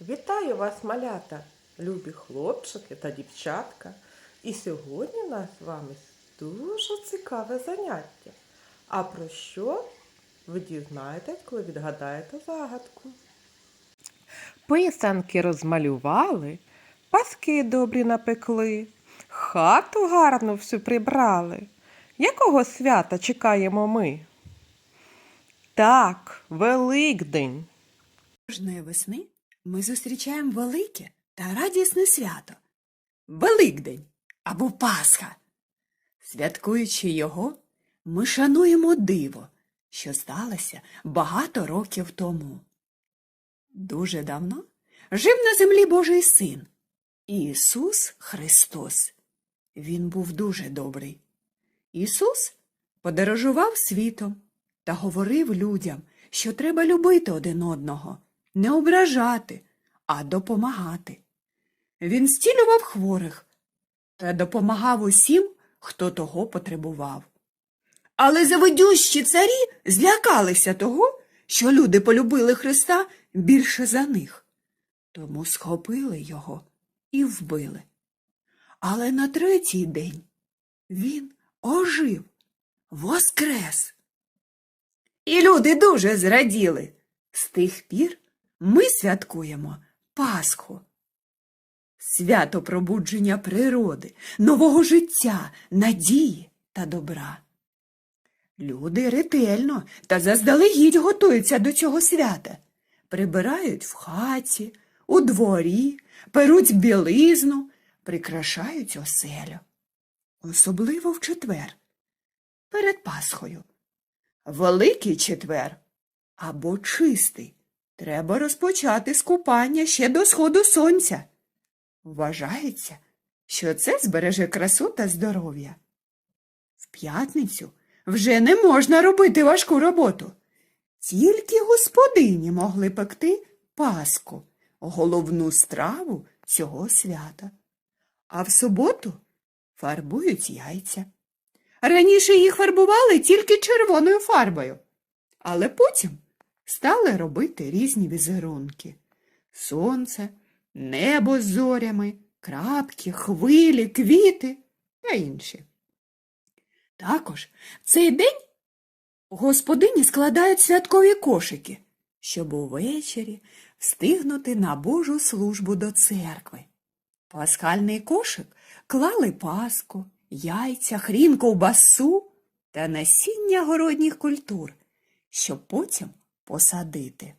Вітаю вас, малята, любі хлопчики та дівчатка. І сьогодні у нас з вами дуже цікаве заняття. А про що ви дізнаєтесь, коли відгадаєте загадку? Писанки розмалювали, паски добрі напекли, хату гарно всю прибрали. Якого свята чекаємо ми? Так, Великдень. Кожної весни ми зустрічаємо велике та радісне свято Великдень або Пасха. Святкуючи його, ми шануємо диво, що сталося багато років тому. Дуже давно жив на землі Божий син Ісус Христос. Він був дуже добрий. Ісус подорожував світом та говорив людям, що треба любити один одного, не ображати, а допомагати. Він зцілював хворих та допомагав усім, хто того потребував. Але завидющі царі злякалися того, що люди полюбили Христа більше за них. Тому схопили його і вбили. Але на третій день він ожив, воскрес. І люди дуже зраділи. З тих пір ми святкуємо Пасху. Свято пробудження природи, нового життя, надії та добра. Люди ретельно та заздалегідь готуються до цього свята. Прибирають в хаті, у дворі, перуть білизну, прикрашають оселю. Особливо в четвер, перед Пасхою. Великий четвер або чистий. Треба розпочати з купання ще до сходу сонця. Вважається, що це збереже красу та здоров'я. В п'ятницю вже не можна робити важку роботу. Тільки господині могли пекти паску, головну страву цього свята. А в суботу фарбують яйця. Раніше їх фарбували тільки червоною фарбою, але потім стали робити різні візерунки сонце, небо з зорями, крапки, хвилі, квіти та інші. Також в цей день господині складають святкові кошики, щоб увечері встигнути на Божу службу до церкви. Пасхальний кошик клали паску, яйця, хрін, ковбасу та насіння городніх культур, щоб потім посадити.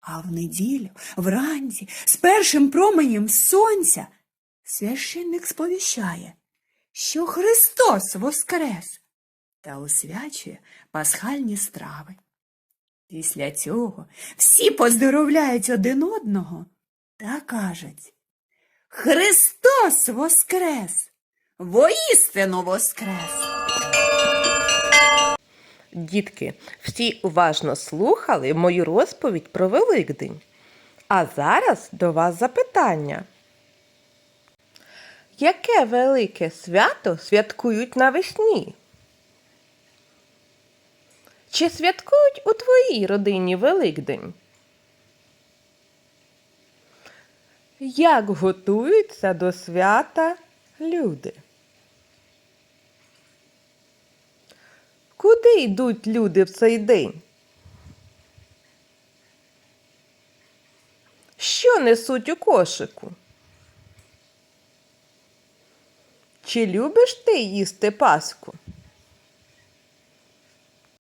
А в неділю, вранці, з першим променем сонця, священник сповіщає, що Христос воскрес та освячує пасхальні страви. Після цього всі поздоровляють один одного та кажуть Христос воскрес! Воістину воскрес! Дітки, всі уважно слухали мою розповідь про Великдень. А зараз до вас запитання. Яке велике свято святкують навесні? Чи святкують у твоїй родині Великдень? Як готуються до свята люди? Куди йдуть люди в цей день? Що несуть у кошику? Чи любиш ти їсти паску?